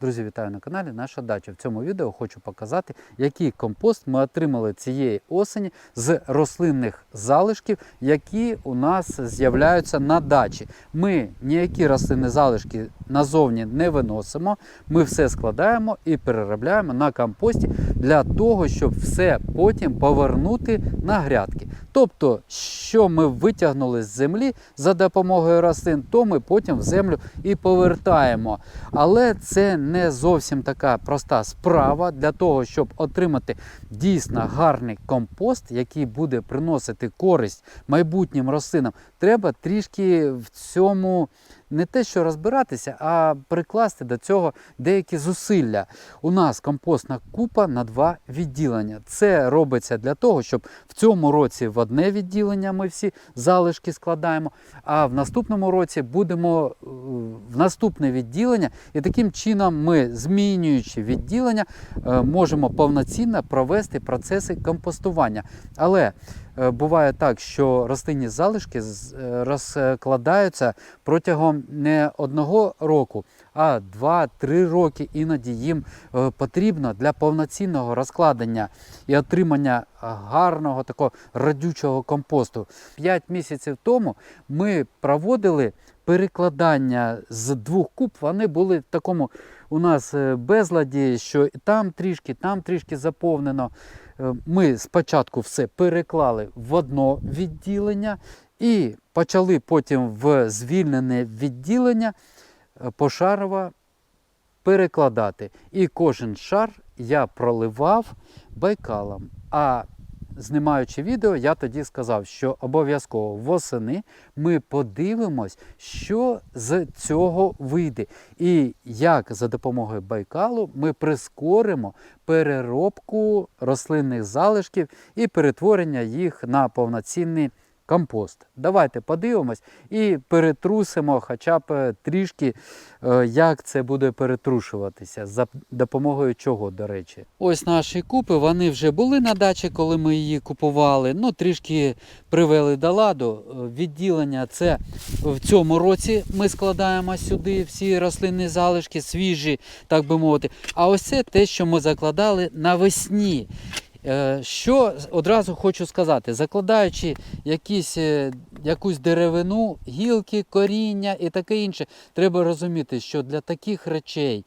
Друзі, вітаю на каналі Наша дача. В цьому відео хочу показати, який компост ми отримали цієї осені з рослинних залишків, які у нас з'являються на дачі. Ми ніякі рослинні залишки назовні не виносимо. Ми все складаємо і переробляємо на компості для того, щоб все потім повернути на грядки. Тобто, що ми витягнули з землі за допомогою рослин, то ми потім в землю і повертаємо. Але це не зовсім така проста справа для того, щоб отримати дійсно гарний компост, який буде приносити користь майбутнім рослинам. Треба трішки в цьому не те, що розбиратися, а прикласти до цього деякі зусилля. У нас компостна купа на два відділення. Це робиться для того, щоб в цьому році в одне відділення ми всі залишки складаємо, а в наступному році будемо е, в наступне відділення, і таким чином ми, змінюючи відділення, е, можемо повноцінно провести процеси компостування. Але буває так, що рослинні залишки е, розкладаються протягом не одного року, а 2-3 роки іноді їм е, потрібно для повноцінного розкладення і отримання е, гарного такого радючого компосту. 5 місяців тому ми проводили перекладання з двох куб. Вони були в такому у нас е, безладі, що там трішки, там трішки заповнено. Е, Ми спочатку все переклали в одно відділення і почали потім в звільнене відділення е, пошарово перекладати. І кожен шар я проливав байкалом. А знімаючи відео, я тоді сказав, що обов'язково восени ми подивимось, що з цього вийде. І як за допомогою байкалу ми прискоримо переробку рослинних залишків і перетворення їх на повноцінний компост. Давайте подивимось і перетрусимо хоча б е, трішки, е, як це буде перетрушуватися, за допомогою чого, до речі. Ось наші купи, вони вже були на дачі, коли ми її купували. Ну, трішки привели до ладу. Е, Відділення це в цьому році ми складаємо сюди всі рослинні залишки, свіжі, так би мовити. А ось це те, що ми закладали навесні. Е, Що одразу хочу сказати, закладаючи якісь, е, якусь деревину, гілки, коріння і таке інше, треба розуміти, що для таких речей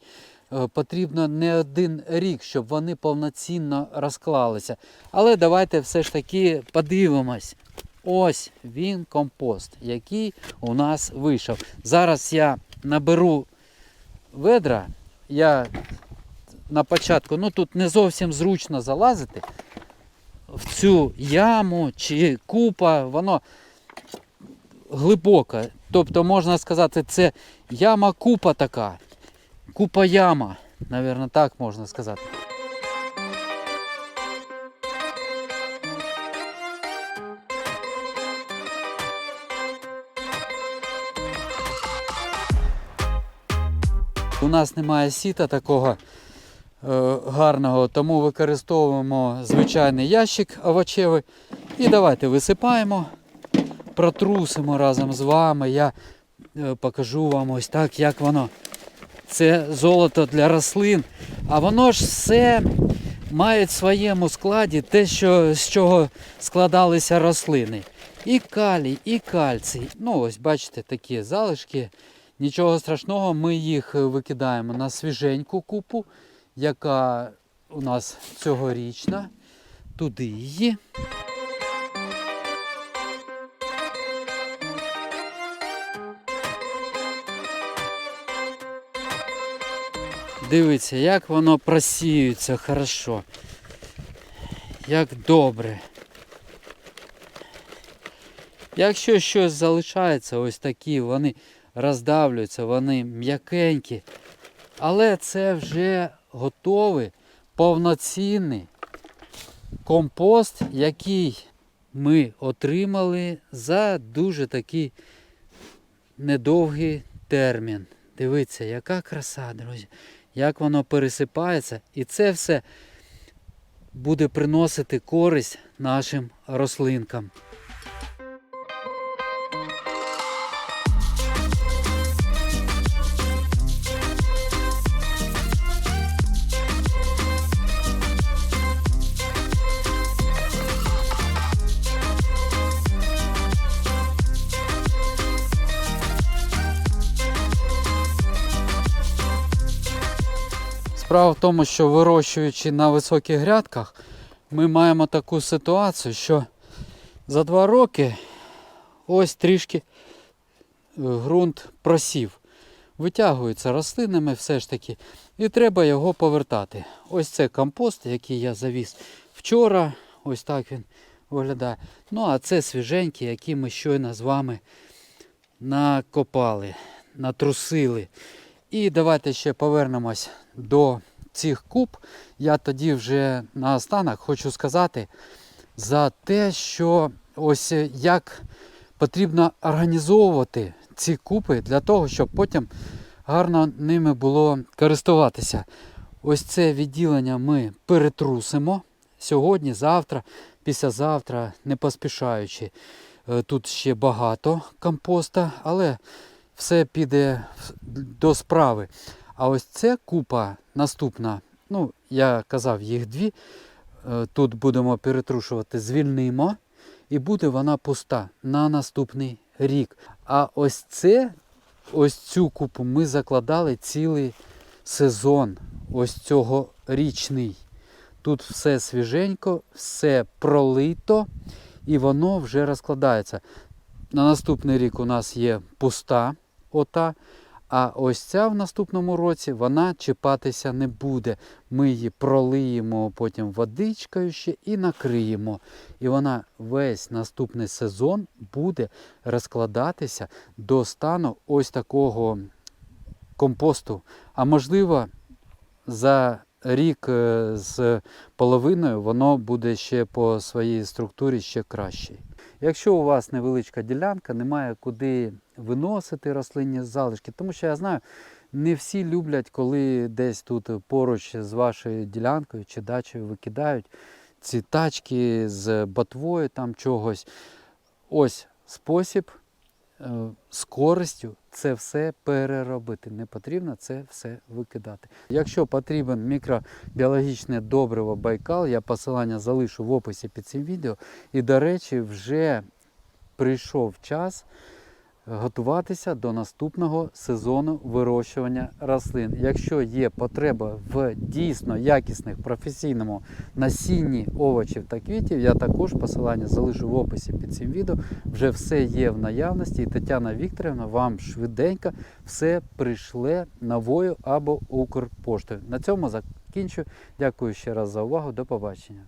е, потрібно не один рік, щоб вони повноцінно розклалися. Але давайте все ж таки подивимось. Ось він компост, який у нас вийшов. Зараз я наберу ведра. Я на початку, ну тут не зовсім зручно залазити в цю яму чи купа, воно глибоке. Тобто, можна сказати, це яма купа така. Купа яма, навірно, так можна сказати. У нас немає сіта такого гарного, тому використовуємо звичайний ящик овочевий. І давайте висипаємо, протрусимо разом з вами. Я е, покажу вам ось так, як воно. Це золото для рослин. А воно ж все має в своєму складі те, що, з чого складалися рослини. І калій, і кальцій. Ну, ось бачите, такі залишки. Нічого страшного, ми їх викидаємо на свіженьку купу, яка у нас цьогорічна. Туди її. Дивіться, як воно просіюється хорошо. Як добре. Якщо щось залишається, ось такі, вони роздавлюються, вони м'якенькі. Але це вже готовий повноцінний компост, який ми отримали за дуже такий недовгий термін. Дивіться, яка краса, друзі, як воно пересипається. І це все буде приносити користь нашим рослинкам. Справа в тому, що вирощуючи на високих грядках, ми маємо таку ситуацію, що за два роки ось трішки е, ґрунт просів. Витягується рослинами все ж таки, і треба його повертати. Ось це компост, який я завіз вчора. Ось так він виглядає. Ну, а це свіженький, який ми щойно з вами накопали, натрусили. І давайте ще повернемось до цих куб. Я тоді вже наостанок хочу сказати за те, що ось як потрібно організовувати ці купи для того, щоб потім гарно ними було користуватися. Ось це відділення ми перетрусимо сьогодні, завтра, післязавтра, не поспішаючи. Е, Тут ще багато компоста, але все піде до справи. А ось це купа наступна. Ну, я казав, їх дві. Е, Тут будемо перетрушувати, звільнимо, і буде вона пуста на наступний рік. А ось це, ось цю купу ми закладали цілий сезон, ось цього річний. Тут все свіженько, все пролито і воно вже розкладається. На наступний рік у нас є пуста ота, а ось ця в наступному році вона чіпатися не буде. Ми її пролиємо потім водичкою ще і накриємо. І вона весь наступний сезон буде розкладатися до стану ось такого компосту. А можливо, за рік е, з половиною воно буде ще по своїй структурі ще краще. Якщо у вас невеличка ділянка, немає куди виносити рослинні залишки, тому що я знаю, не всі люблять, коли десь тут поруч з вашою ділянкою чи дачею викидають ці тачки з ботвою там чогось. Ось спосіб з користю це все переробити. Не потрібно це все викидати. Якщо потрібен мікробіологічне добриво Байкал, я посилання залишу в описі під цим відео. І, до речі, вже прийшов час готуватися до наступного сезону вирощування рослин. Якщо є потреба в дійсно якісних професійному насінні овочів та квітів, я також посилання залишу в описі під цим відео. Вже все є в наявності, і Тетяна Вікторівна вам швиденько все прийшле новою або Укрпоштою. На цьому закінчу. Дякую ще раз за увагу. До побачення.